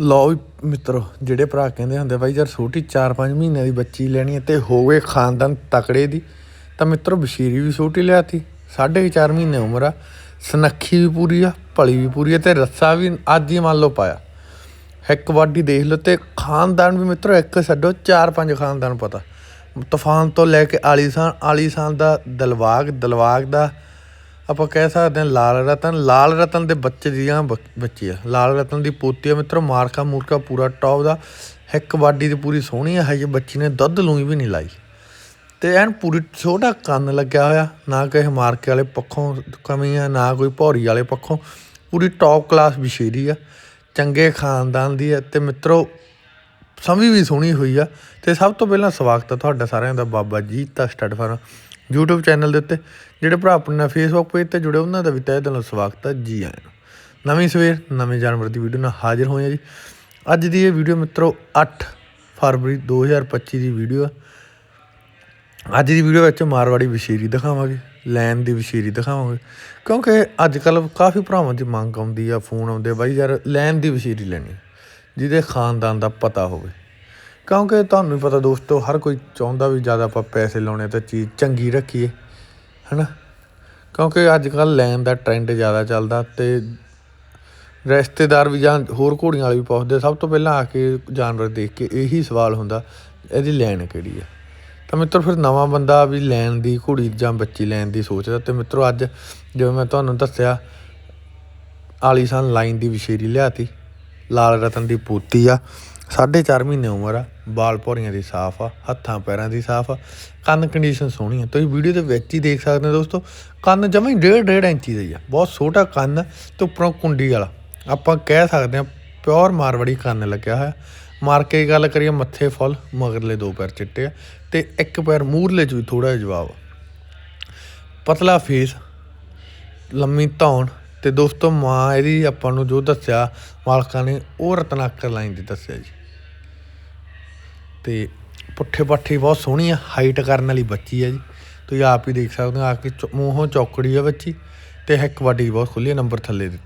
ਲਓ ਵੀ ਮਿੱਤਰੋ, ਜਿਹੜੇ ਭਰਾ ਕਹਿੰਦੇ ਹੁੰਦੇ ਬਾਈ ਯਾਰ ਛੋਟੀ 4-5 ਮਹੀਨਿਆਂ ਦੀ ਬੱਚੀ ਲੈਣੀ ਹੈ ਤੇ ਹੋਵੇ ਖਾਨਦਾਨ ਤਕੜੇ ਦੀ, ਤਾਂ ਮਿੱਤਰੋ ਬਸ਼ੀਰੀ ਵੀ ਛੋਟੀ ਲਿਆਤੀ, ਸਾਢੇ ਕੁ ਚਾਰ ਮਹੀਨੇ ਉਮਰ ਆ, ਸਨੱਖੀ ਵੀ ਪੂਰੀ ਆ, ਭਲੀ ਵੀ ਪੂਰੀ ਆ ਤੇ ਰੱਸਾ ਵੀ ਅੱਜ ਹੀ ਮੰਨ ਲਓ ਪਾਇਆ। ਇੱਕ ਵਾਡੀ ਦੇਖ ਲਓ ਤੇ ਖਾਨਦਾਨ ਵੀ ਮਿੱਤਰੋ ਇੱਕ ਛੱਡੋ, ਚਾਰ ਪੰਜ ਖਾਨਦਾਨ ਪਤਾ। ਤੂਫਾਨ ਤੋਂ ਲੈ ਕੇ ਆਲੀਸ਼ਾਨ ਆਲੀਸ਼ਾਨ ਦਾ ਦਲਵਾਗ ਦਲਵਾਗ ਦਾ ਆਪਾਂ ਕਹਿ ਸਕਦੇ ਹਾਂ ਲਾਲ ਰਤਨ ਲਾਲ ਰਤਨ ਦੇ ਬੱਚੇ ਦੀਆਂ ਬੱਚ- ਬੱਚੀ ਆ। ਲਾਲ ਰਤਨ ਦੀ ਪੋਤੀ ਆ ਮਿੱਤਰੋ, ਮਾਰਕਾ ਮੂਰਕਾ ਪੂਰਾ ਟੌਪ ਦਾ। ਇੱਕ ਬਾਡੀ ਦੀ ਪੂਰੀ ਸੋਹਣੀ ਆ, ਹਜੇ ਬੱਚੀ ਨੇ ਦੁੱਧ ਲੂਈ ਵੀ ਨਹੀਂ ਲਾਈ। ਤੇ ਐਨ ਪੂਰੀ ਛੋਟਾ ਕੰਨ ਲੱਗਿਆ ਹੋਇਆ, ਨਾ ਕਿਸੇ ਮਾਰਕੇ ਵਾਲੇ ਪੱਖੋਂ ਕਮੀ ਆ, ਨਾ ਕੋਈ ਭੌਰੀ ਵਾਲੇ ਪੱਖੋਂ। ਪੂਰੀ ਟੌਪ ਕਲਾਸ ਵਿਸ਼ੇਰੀ ਆ, ਚੰਗੇ ਖਾਨਦਾਨ ਦੀ ਆ ਤੇ ਮਿੱਤਰੋ ਸਮਝ ਵੀ ਸੋਹਣੀ ਹੋਈ ਆ। ਤੇ ਸਭ ਤੋਂ ਪਹਿਲਾਂ ਸਵਾਗਤ ਹੈ ਤੁਹਾਡਾ ਸਾਰਿਆਂ ਦਾ, ਬਾਬਾ ਜੀ ਦਾ ਸਟੱਡ ਫਾਰਮ। YouTube ਚੈਨਲ ਦੇ ਉੱਤੇ ਜਿਹੜੇ ਭਰਾ ਆਪਣੇ ਨਾਲ Facebook ਪੇਜ ਤੇ ਜੁੜੇ, ਉਹਨਾਂ ਦਾ ਵੀ ਤਹਿ ਦਿਲੋਂ ਸਵਾਗਤ ਹੈ ਜੀ ਆਇਆਂ ਨੂੰ। ਨਵੀਂ ਸਵੇਰ, ਨਵੇਂ ਜਾਨਵਰ ਦੀ ਵੀਡੀਓ ਨਾਲ ਹਾਜ਼ਰ ਹੋਏ ਆ ਜੀ। ਅੱਜ ਦੀ ਇਹ ਵੀਡੀਓ ਮਿੱਤਰੋ 8 ਫਰਵਰੀ 2025 ਦੀ ਵੀਡੀਓ ਆ। ਅੱਜ ਦੀ ਵੀਡੀਓ ਵਿੱਚ ਮਾਰਵਾੜੀ ਵਿਸ਼ੇਰੀ ਦਿਖਾਵਾਂਗੇ ਲੈਨ ਦੀ ਵਿਸ਼ੇਰੀ ਦਿਖਾਵਾਂਗੇ। ਕਿਉਂਕਿ ਅੱਜ ਕੱਲ ਕਾਫੀ ਭਰਾਵਾਂ ਦੀ ਮੰਗ ਆਉਂਦੀ ਆ, ਫੋਨ ਆਉਂਦੇ ਬਾਈ ਯਾਰ ਲੈਨ ਦੀ ਵਿਸ਼ੇਰੀ ਲੈਣੀ, ਜਿਹਦੇ ਖਾਨਦਾਨ ਦਾ ਪਤਾ ਹੋਵੇ। ਕਿਉਂਕਿ ਤੁਹਾਨੂੰ ਵੀ ਪਤਾ ਦੋਸਤੋ, ਹਰ ਕੋਈ ਚਾਹੁੰਦਾ ਵੀ ਜ਼ਿਆਦਾ ਆਪਾਂ ਪੈਸੇ ਲਾਉਣੇ ਤਾਂ ਚੀਜ਼ ਚੰਗੀ ਰੱਖੀਏ, ਹਨਾ? ਕਿਉਂਕਿ ਅੱਜ ਕੱਲ ਲੈਣ ਦਾ ਟ੍ਰੈਂਡ ਜ਼ਿਆਦਾ ਚੱਲਦਾ ਤੇ ਰਿਸ਼ਤੇਦਾਰ ਵੀ ਜਾਂ ਹੋਰ ਘੋੜੀਆਂ ਵਾਲੇ ਵੀ ਪੁੱਛਦੇ ਸਭ ਤੋਂ ਪਹਿਲਾਂ ਆ ਕੇ ਜਾਨਵਰ ਦੇਖ ਕੇ ਇਹੀ ਸਵਾਲ ਹੁੰਦਾ, ਇਹਦੀ ਲੈਣ ਕਿਹੜੀ ਹੈ ਤਾਂ ਮਿੱਤਰ, ਫਿਰ ਨਵਾਂ ਬੰਦਾ ਵੀ ਲੈਣ ਦੀ ਘੋੜੀ ਜਾਂ ਬੱਚੀ ਲੈਣ ਦੀ ਸੋਚਦਾ ਤੇ ਮਿੱਤਰੋ, ਅੱਜ ਜਿਵੇਂ ਮੈਂ ਤੁਹਾਨੂੰ ਦੱਸਿਆ, ਆਲੀਸ਼ਾਨ ਲਾਈਨ ਦੀ ਵਿਸ਼ੇਰੀ ਲਿਆਤੀ, ਲਾਲ ਰਤਨ ਦੀ ਪੂਤੀ ਆ ਸਾਢੇ ਚਾਰ ਮਹੀਨੇ ਉਮਰ ਆ ਬਾਲ ਭੌਰੀਆਂ ਦੀ ਸਾਫ਼ ਆ, ਹੱਥਾਂ ਪੈਰਾਂ ਦੀ ਸਾਫ਼ ਆ, ਕੰਨ ਕੰਡੀਸ਼ਨ ਸੋਹਣੀ ਆ। ਤੁਸੀਂ ਵੀਡੀਓ ਦੇ ਵਿੱਚ ਹੀ ਦੇਖ ਸਕਦੇ ਹੋ ਦੋਸਤੋ, ਕੰਨ ਜਮਾਂ ਹੀ ਡੇਢ ਡੇਢ ਇੰਚੀ ਦਾ ਹੀ ਆ। ਬਹੁਤ ਛੋਟਾ ਕੰਨ ਤੇ ਉੱਪਰੋਂ ਕੁੰਡੀ ਵਾਲਾ। ਆਪਾਂ ਕਹਿ ਸਕਦੇ ਹਾਂ ਪਿਓਰ ਮਾਰਵਾੜੀ ਕੰਨ ਲੱਗਿਆ ਹੋਇਆ। ਮਾਰ ਕੇ ਗੱਲ ਕਰੀਏ ਮੱਥੇ ਫੁੱਲ, ਮਗਰਲੇ ਦੋ ਪੈਰ ਚਿੱਟੇ ਆ ਤੇ ਇੱਕ ਪੈਰ ਮੂਰਲੇ ਚ ਵੀ ਥੋੜਾ ਜਿਹਾ ਜਵਾਬ ਆ। ਪਤਲਾ ਫੇਸ ਲੰਮੀ ਧੌਣ ਤੇ ਦੋਸਤੋ ਮਾਂ ਇਹਦੀ ਆਪਾਂ ਨੂੰ ਜੋ ਦੱਸਿਆ, ਮਾਲਕਾਂ ਨੇ ਉਹ ਰਤਨਾਕਰ ਲਾਈਨ ਦੀ ਦੱਸਿਆ ਜੀ। ਤੇ ਪੁੱਠੇ ਪੱਠੇ ਬਹੁਤ ਸੋਹਣੀ ਆ ਹਾਈਟ ਕਰਨ ਵਾਲੀ ਬੱਚੀ ਆ ਜੀ। ਤੁਸੀਂ ਆਪ ਹੀ ਦੇਖ ਸਕਦੇ ਹੋ, ਆ ਕੇ ਚੌ- ਮੂੰਹੋਂ ਚੌਕੜੀ ਆ ਬੱਚੀ ਤੇ ਇੱਕ ਵਾਡੀ ਬਹੁਤ ਖੁੱਲੀ ਨੰਬਰ ਥੱਲੇ ਦਿੱਤੇ।